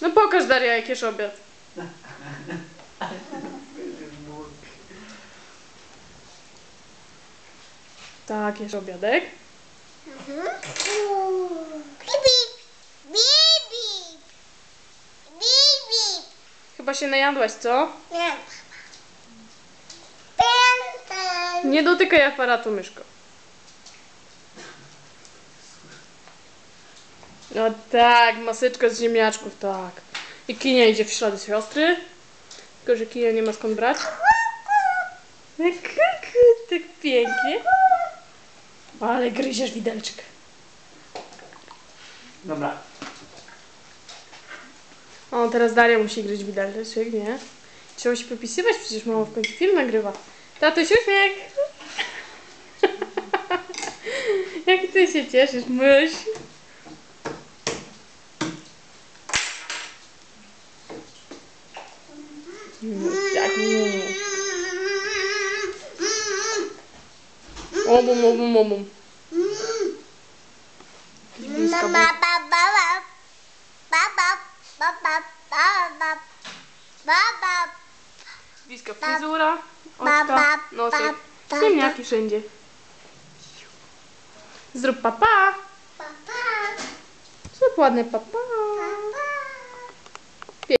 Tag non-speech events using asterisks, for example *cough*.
No pokaż Daria, jaki jest obiad. Tak, jest obiadek. Mhm. Chyba się najadłaś, co? Nie. Nie dotykaj aparatu, myszko. No tak, maseczka z ziemniaczków, tak. I Kinia idzie w ślady siostry. Tylko, że Kinia nie ma skąd brać. Jak tak pięknie. Ale gryziesz widelczkę. Dobra. O, teraz Daria musi gryźć widelczek, nie? Trzeba się popisywać, przecież mama w końcu film nagrywa. Tatuś, uśmiech! *laughs* Jak ty się cieszysz, myś? Tak, mm. Obum, obum, obum. Blisko Mama, baba, baba, baba, baba, baba, Bliska fryzura, oczka, nosek, ziemniaki wszędzie. Zrób papa. baba. Zrób ładne papa.